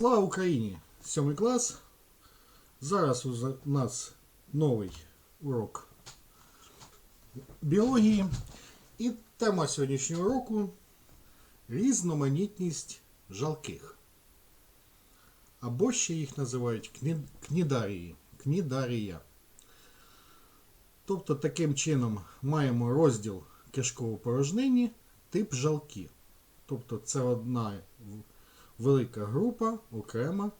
Слава Україні! Сьомий клас. Зараз у нас новий урок біології. І тема сьогоднішнього уроку різноманітність жалких. Або ще їх називають кні- кнідарії. Кнідарія. Тобто таким чином маємо розділ кишково порожнині, тип жалки. Тобто це одна велика група, окрема,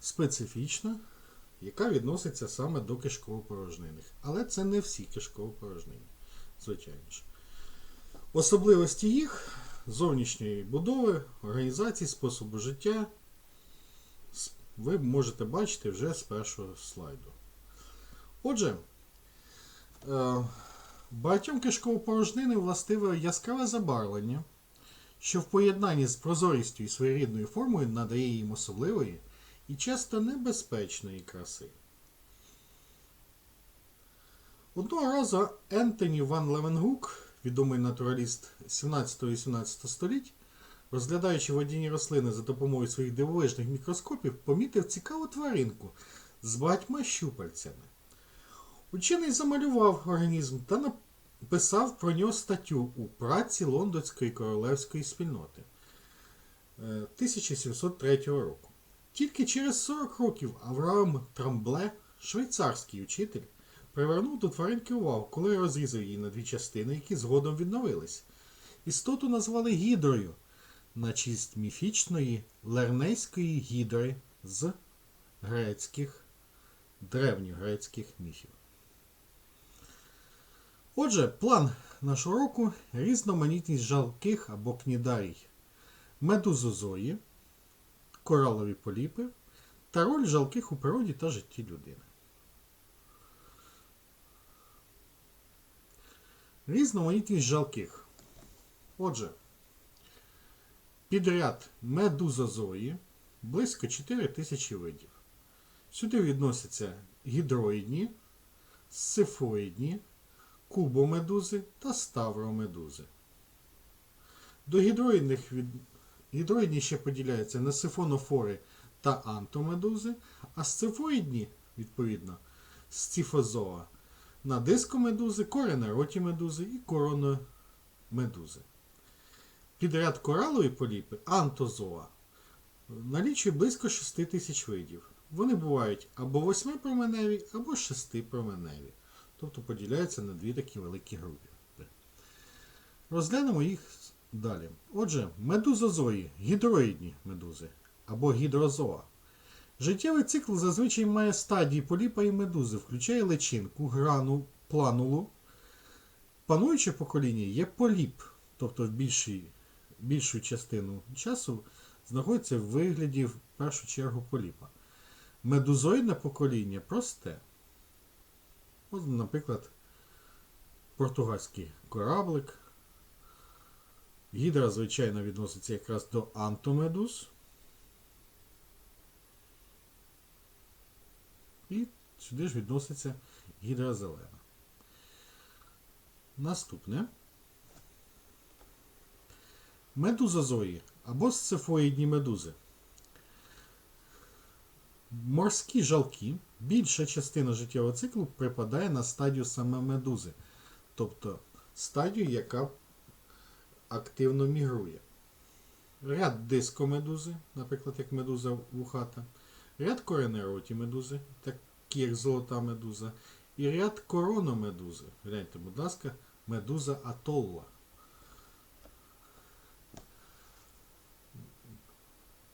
специфічна, яка відноситься саме до кишково-порожнинних. Але це не всі кишково-порожнини, звичайно ж. Особливості їх зовнішньої будови, організації, способу життя ви можете бачити вже з першого слайду. Отже, е, багатьом кишково-порожнини властиве яскраве забарвлення що в поєднанні з прозорістю і своєрідною формою надає їм особливої і часто небезпечної краси. Одного разу Ентоні Ван Левенгук, відомий натураліст 17-18 століть, розглядаючи водяні рослини за допомогою своїх дивовижних мікроскопів, помітив цікаву тваринку з багатьма щупальцями. Учений замалював організм та написав про нього статтю у праці Лондонської королевської спільноти е, 1703 року. Тільки через 40 років Авраам Трамбле, швейцарський учитель, привернув до тваринки увагу, коли розрізав її на дві частини, які згодом відновились. Істоту назвали гідрою на честь міфічної лернейської гідри з грецьких, древньогрецьких міфів. Отже, план нашого року різноманітність жалких або кнідарій, медузозої, коралові поліпи та роль жалких у природі та житті людини. Різноманітність жалких. Отже, підряд медузозої близько 4 тисячі видів. Сюди відносяться гідроїдні, сифоїдні, кубомедузи та ставромедузи. До гідроїдних від... гідроїдні ще поділяються на сифонофори та антомедузи, а сцифоїдні, відповідно, сцифозоа на дискомедузи, коренероті медузи і корономедузи. Підряд коралові поліпи антозоа налічує близько 6 тисяч видів. Вони бувають або восьмипроменеві, або шестипроменеві тобто поділяються на дві такі великі групи. Розглянемо їх далі. Отже, медузозої, гідроїдні медузи або гідрозоа. Життєвий цикл зазвичай має стадії поліпа і медузи, включає личинку, грану, планулу. Пануюче покоління є поліп, тобто в більшій, більшу частину часу знаходиться в вигляді в першу чергу поліпа. Медузоїдне покоління просте. Ось, наприклад, португальський кораблик. Гідра, звичайно, відноситься якраз до антомедуз. І сюди ж відноситься гідра зелена. Наступне. Медузозої або сцефоїдні медузи. Морські жалки, більша частина життєвого циклу припадає на стадію саме медузи, тобто стадію, яка активно мігрує. Ряд дискомедузи, наприклад, як медуза вухата, ряд коренероті медузи, такі як золота медуза, і ряд корономедузи. Гляньте, будь ласка, медуза атолла.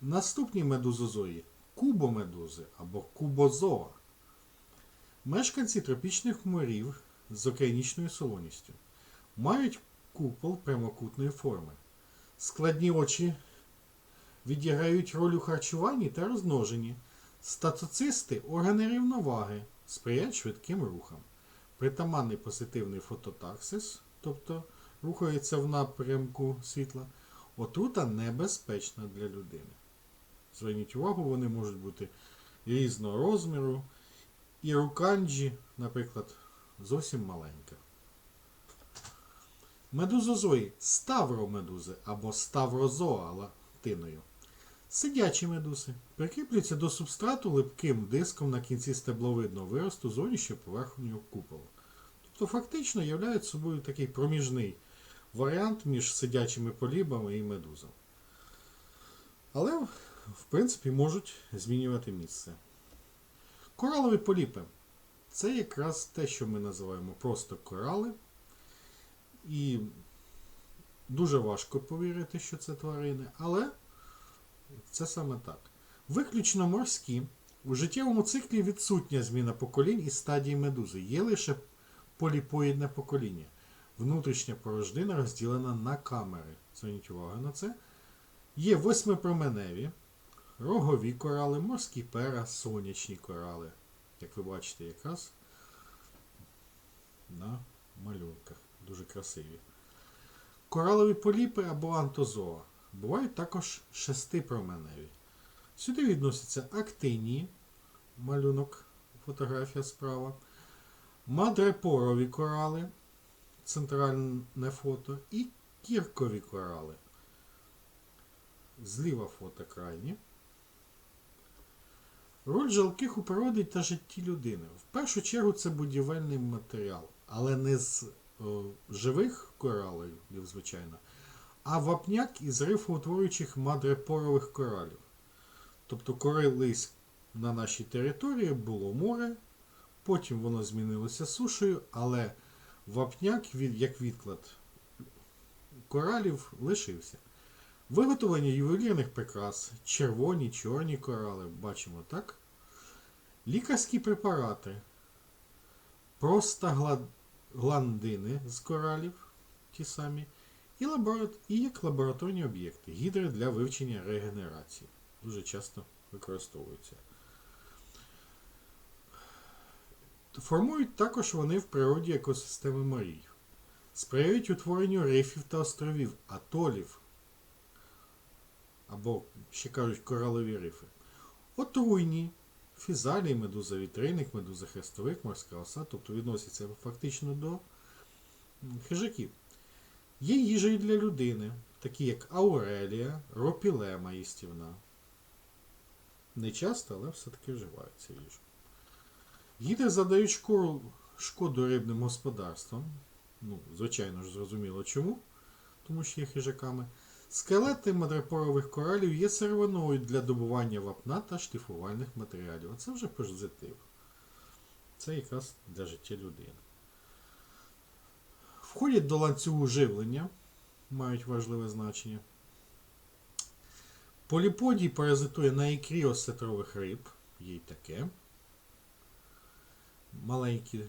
Наступні медузозої кубомедузи або кубозоа. Мешканці тропічних морів з океанічною солоністю мають купол прямокутної форми. Складні очі відіграють роль у харчуванні та розмноженні. Статоцисти органи рівноваги сприяють швидким рухам. Притаманний позитивний фототаксис, тобто рухається в напрямку світла, отрута небезпечна для людини. Зверніть увагу, вони можуть бути різного розміру. І руканджі, наприклад, зовсім маленька. Медузозої ставромедузи або ставрозоа латиною. Сидячі медузи прикріплюються до субстрату липким диском на кінці стебловидного виросту зовнішньої поверхні куполу. Тобто фактично являють собою такий проміжний варіант між сидячими полібами і медузами. Але, в принципі, можуть змінювати місце. Коралові поліпи це якраз те, що ми називаємо просто корали. І дуже важко повірити, що це тварини, але це саме так. Виключно морські. У життєвому циклі відсутня зміна поколінь і стадії медузи. Є лише поліпоїдне покоління. Внутрішня порожнина розділена на камери. Зверніть увагу на це. Є восьмипроменеві, рогові корали, морські пера, сонячні корали. Як ви бачите, якраз на малюнках. Дуже красиві. Коралові поліпи або антозоа. Бувають також шестипроменеві. Сюди відносяться актинії, малюнок, фотографія справа, мадрепорові корали, центральне фото, і кіркові корали. Зліва фото крайнє. Роль жалких у природі та житті людини. В першу чергу це будівельний матеріал, але не з о, живих коралів, звичайно, а вапняк із рифоутворюючих мадрепорових коралів. Тобто колись на нашій території було море, потім воно змінилося сушею, але вапняк, як відклад коралів, лишився. Виготовлення ювелірних прикрас, червоні, чорні корали, бачимо так. Лікарські препарати, простагландини з коралів, ті самі, і, лабора... і як лабораторні об'єкти, гідри для вивчення регенерації. Дуже часто використовуються. Формують також вони в природі екосистеми морів. Сприяють утворенню рифів та островів, атолів, або ще кажуть коралові рифи. Отруйні, фізалії, медуза вітринник, медуза хрестовик, морська оса, тобто відносяться фактично до хижаків. Є їжею для людини, такі як аурелія, ропілема їстівна. Не часто, але все-таки вживаються їжу. Гідри задають шкоду, шкоду рибним господарствам. Ну, звичайно ж, зрозуміло чому, тому що є хижаками. Скелети мадрепорових коралів є сировиною для добування вапна та шліфувальних матеріалів. А це вже позитив. Це якраз для життя людини. Входять до ланцюгу живлення, мають важливе значення. Поліподій паразитує на ікрі осетрових риб, є й таке. Маленькі е,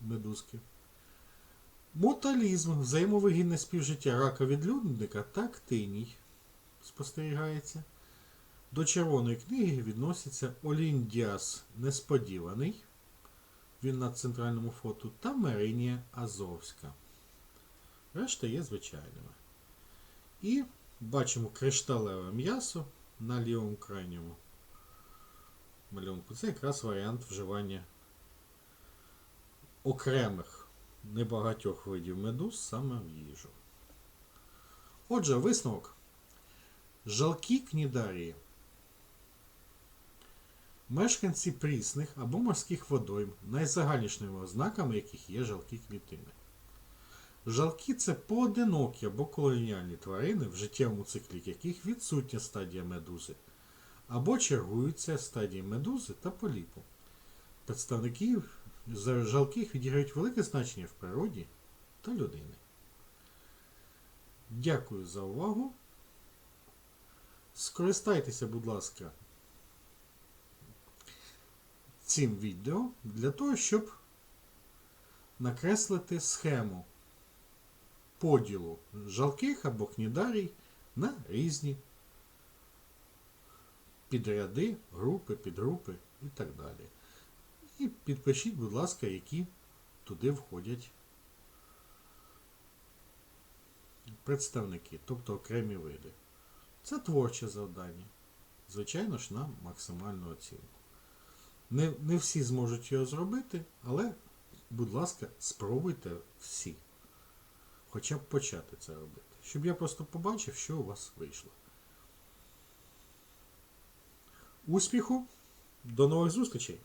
медузки. Моталізм, взаємовигідне співжиття рака відлюдника та актиній спостерігається. До червоної книги відноситься Оліндіас Несподіваний. Він на центральному фото, та Меринія Азовська. Решта є звичайними. І бачимо кришталеве м'ясо на лівому крайньому малюнку. Це якраз варіант вживання окремих небагатьох видів медуз саме в їжу. Отже, висновок. Жалкі кнідарії. Мешканці прісних або морських водойм, найзагальнішими ознаками яких є жалкі клітини. Жалки це поодинокі або колоніальні тварини, в життєвому циклі яких відсутня стадія медузи, або чергуються стадії медузи та поліпу. Представники за- жалких відіграють велике значення в природі та людини. Дякую за увагу. Скористайтеся, будь ласка, цим відео для того, щоб накреслити схему поділу жалких або кнідарій на різні підряди, групи, підгрупи і так далі. І підпишіть, будь ласка, які туди входять представники, тобто окремі види. Це творче завдання. Звичайно ж, на максимальну оцінку. Не, не всі зможуть його зробити, але, будь ласка, спробуйте всі. Хоча б почати це робити. Щоб я просто побачив, що у вас вийшло. успіху, до нових зустрічей!